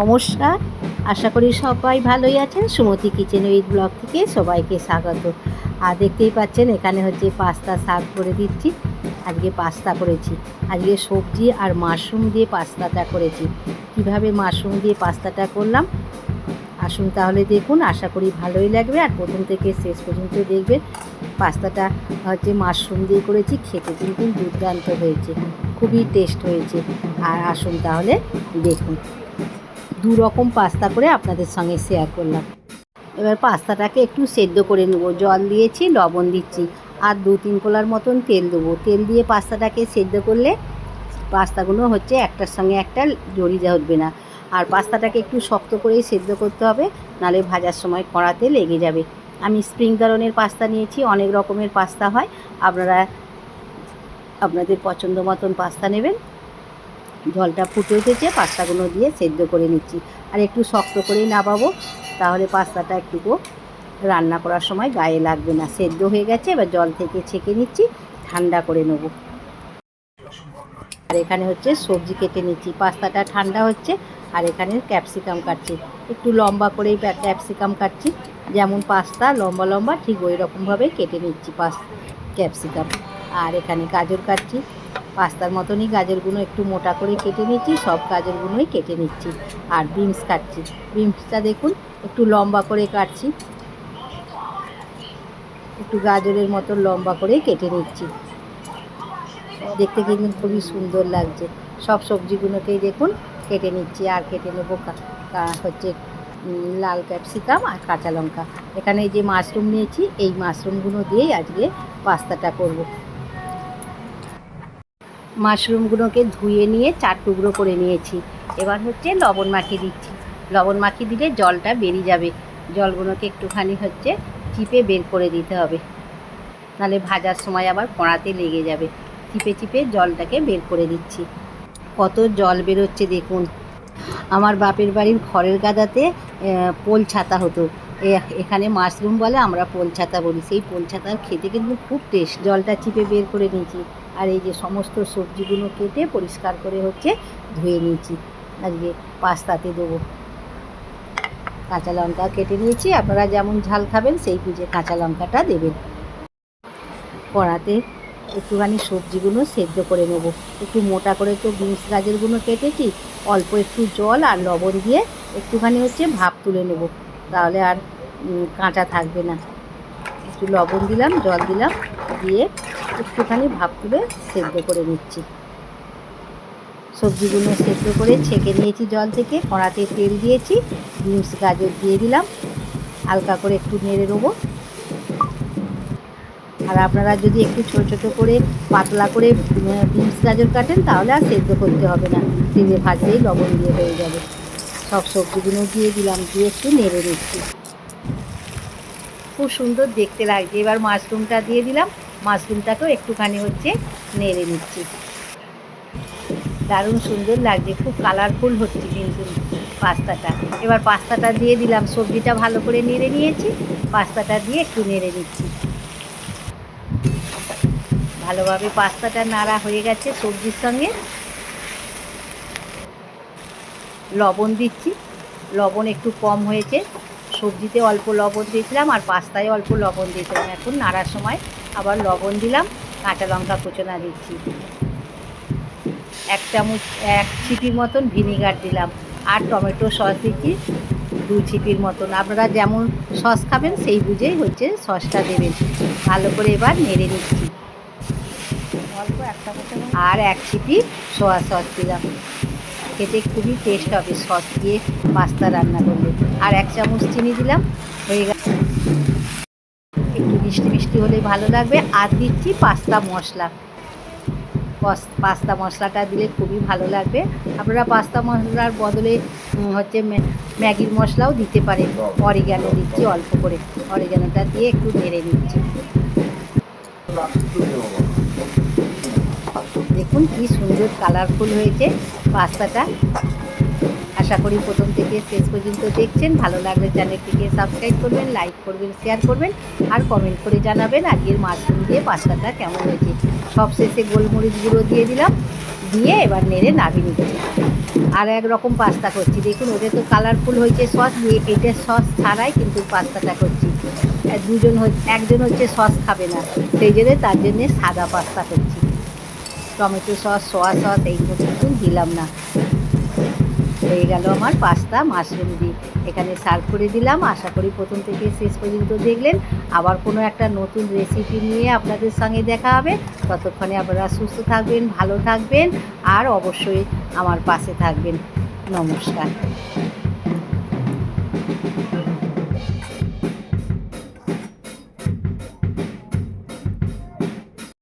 নমস্কার। আশা করি সবাই ভালোই আছেন। সুমতি কিচেন উইথ ব্লগ থেকে সবাইকে স্বাগত। আর দেখতেই পাচ্ছেন, এখানে হচ্ছে পাস্তা শাক করে দিচ্ছি। আজকে পাস্তা করেছি। আজকে সবজি আর মাশরুম দিয়ে পাস্তাটা করেছি। কীভাবে মাশরুম দিয়ে পাস্তাটা করলাম? আসুন তাহলে দেখুন। আশা করি ভালোই লাগবে। আর প্রথম থেকে শেষ পর্যন্ত দেখবেন, পাস্তাটা হচ্ছে মাশরুম দিয়ে করেছি। খেতে কিন্তু দুর্দান্ত হয়েছে। খুবই টেস্ট হয়েছে। আর আসুন তাহলে দেখুন। দু রকম পাস্তা করে আপনাদের সঙ্গে শেয়ার করলাম। এবার পাস্তাটাকে একটু সেদ্ধ করে নেব। জল দিয়েছি, লবণ দিচ্ছি আর দু তিন কোলার মতন তেল দেবো। তেল দিয়ে পাস্তাটাকে সেদ্ধ করলে পাস্তাগুলো হচ্ছে একটার সঙ্গে একটা জড়িয়ে উঠবে না। আর পাস্তাটাকে একটু শক্ত করেই সেদ্ধ করতে হবে, নালে ভাজার সময় কড়াতে লেগে যাবে। আমি স্প্রিং ধরনের পাস্তা নিয়েছি, অনেক রকমের পাস্তা হয়। আপনারা, আপনাদের পছন্দ মতন পাস্তা নেবেন। জলটা ফুটে উঠেছে, পাস্তাগুলো দিয়ে সেদ্ধ করে নিচ্ছি। আর একটু শক্ত করেই নাবাবো তাহলে পাস্তাটা একটুকু রান্না করার সময় গায়ে লাগবে না। সেদ্ধ হয়ে গেছে, এবার জল থেকে ছেঁকে নিচ্ছি, ঠান্ডা করে নেব। আর এখানে হচ্ছে সবজি কেটে নিচ্ছি, পাস্তাটা ঠান্ডা হচ্ছে, আর এখানে ক্যাপসিকাম কাটছি। একটু লম্বা করেই ক্যাপসিকাম কাটছি, যেমন পাস্তা লম্বা লম্বা, ঠিক ওই কেটে নিচ্ছি পাস ক্যাপসিকাম। আর এখানে গাজর কাটছি পাস্তার মতনই গাজরগুলো একটু মোটা করে কেটে নিচ্ছি সব গাজরগুলোই কেটে নিচ্ছি। আর বিনস কাটছি। বিনসটা দেখুন, একটু লম্বা করে কাটছি। একটু গাজরের মতো লম্বা করে কেটে নিচ্ছি। দেখতে কিন্তু খুবই সুন্দর লাগছে। সব সবজিগুলোকেই দেখুন, কেটে নিচ্ছি। আর কেটে নেব হচ্ছে লাল ক্যাপসিকাম আর কাঁচা লঙ্কা। এখানে যে মাশরুম নিয়েছি, এই মাশরুমগুলো দিয়েই আজকে পাস্তাটা করব। মাশরুমগুলোকে ধুয়ে নিয়ে চার টুকরো করে নিয়েছি। এবার হচ্ছে লবণ মাখিয়ে দিচ্ছি। লবণ মাখিয়ে দিলে জলটা বেরিয়ে যাবে। জলগুলোকে একটুখানি হচ্ছে চিপে বের করে দিতে হবে। নাহলে ভাজার সময় আবার কড়াতে লেগে যাবে। চিপে চিপে জলটাকে বের করে দিচ্ছি। কত জল বেরোচ্ছে দেখুন। আমার বাপের বাড়ির খড়ের গাদাতে পোল ছাতা হতো। এখানে মাশরুম বলে আমরা পোল ছাতা বলি। সেই পোল ছাতা খেতে কিন্তু খুব টেস্ট জলটা চিপে বের করে নিয়েছি। আর এই যে সমস্ত সবজিগুলো কেটে পরিষ্কার করে হচ্ছে ধুয়ে নিয়েছি। আজকে পাস্তাতে দেবো। কাঁচা লঙ্কা কেটে নিয়েছি। আপনারা যেমন ঝাল খাবেন, সেই বুঝে কাঁচা লঙ্কাটা দেবেন। কড়াতে একটুখানি সবজিগুলো সেদ্ধ করে নেব। একটু মোটা করে তো বিনস গাজরগুলো কেটেছি। অল্প একটু জল আর লবণ দিয়ে একটুখানি হচ্ছে ভাপ তুলে নেব। তাহলে আর কাঁচা থাকবে না। একটু লবণ দিলাম, জল দিলাম, দিয়ে একটুখানি ভাপ তুলে সেদ্ধ করে নিচ্ছি। সবজিগুলো সেদ্ধ করে ছেঁকে নিয়েছি জল থেকে, কড়াতে তেল দিয়েছি, বিনস, গাজর দিয়ে দিলাম, হালকা করে একটু নেড়ে নেব। আর আপনারা যদি একটু ছোটো ছোটো করে, পাতলা করে বিনস, গাজর কাটেন, তাহলে আর সেদ্ধ করতে হবে না। তেলে ভাজলেই লবণ দিয়ে হয়ে যাবে। সব সবজিগুলো দিয়ে দিলাম, দিয়ে একটু নেড়ে নিচ্ছি। খুব সুন্দর দেখতে লাগছে। এবার মাশরুমটা দিয়ে দিলাম। মাশরুমটাকেও একটুখানি হচ্ছে নেড়ে নিচ্ছি। দারুণ সুন্দর লাগছে, খুব কালারফুল হচ্ছে কিন্তু পাস্তাটা। এবার পাস্তাটা দিয়ে দিলাম, সবজিটা ভালো করে নেড়ে নিয়েছি, পাস্তাটা দিয়ে একটু নেড়ে নিচ্ছি। ভালোভাবে পাস্তাটা নাড়া হয়ে গেছে সবজির সঙ্গে। লবণ দিচ্ছি, লবণ একটু কম হয়েছে। সবজিতে অল্প লবণ দিয়েছিলাম আর পাস্তায় অল্প লবণ দিয়েছিলাম। এখন নাড়ার সময় আবার লবণ দিলাম কাঁচা লঙ্কা কুচনা দিচ্ছি। এক চামচ এক ছিপির মতন ভিনিগার দিলাম আর টমেটো সস দিচ্ছি দু ছিপির মতন। আপনারা যেমন সস খাবেন সেই বুঝেই হচ্ছে সসটা দেবেন। ভালো করে এবার নেড়ে নিচ্ছি। আর এক ছিপি সোয়া সস দিলাম। খেতে খুবই টেস্ট হবে সস দিয়ে পাস্তা রান্না করলে। আর এক চামচ চিনি দিলাম হয়ে গেল। একটু মিষ্টি মিষ্টি হলে ভালো লাগবে। আর দিচ্ছি পাস্তা মশলা। পাস্তা মশলাটা দিলে খুবই ভালো লাগবে। আপনারা পাস্তা মশলার বদলে হচ্ছে ম্যাগির মশলাও দিতে পারেন। অরিগ্যানো দিচ্ছি অল্প করে। অরিগ্যানোটা দিয়ে একটু নেড়ে নিচ্ছি। দেখুন কি সুন্দর কালারফুল হয়েছে পাস্তাটা। আশা করি প্রথম থেকে শেষ পর্যন্ত দেখছেন। ভালো লাগলে চ্যানেলটিকে সাবস্ক্রাইব করবেন লাইক করবেন শেয়ার করবেন আর কমেন্ট করে জানাবেন আজকের মাশরুম দিয়ে পাস্তাটা কেমন হয়েছে। সব শেষে গোলমরিচ গুঁড়ো দিয়ে দিলাম, দিয়ে এবার নেড়ে নাবি নিচ্ছি আর এক রকম পাস্তা করছি। দেখুন ওটা তো কালারফুল হয়েছে সস দিয়ে এটা সস ছাড়াই কিন্তু পাস্তাটা করছি। দুজন হচ্ছে একজন হচ্ছে সস খাবে না, সেই জন্য তার জন্যে সাদা পাস্তা করছি। টমেটো সস সোয়া সস এইগুলো কিন্তু দিলাম না। হয়ে গেল আমার পাস্তা, মাশরুম দিয়ে এখানে সার্ভ করে দিলাম। আশা করি প্রথম থেকে শেষ পর্যন্ত দেখলেন। আবার কোনো একটা নতুন রেসিপি নিয়ে আপনাদের সঙ্গে দেখা হবে। ততক্ষণে আপনারা সুস্থ থাকবেন, ভালো থাকবেন, আর অবশ্যই আমার পাশে থাকবেন। নমস্কার।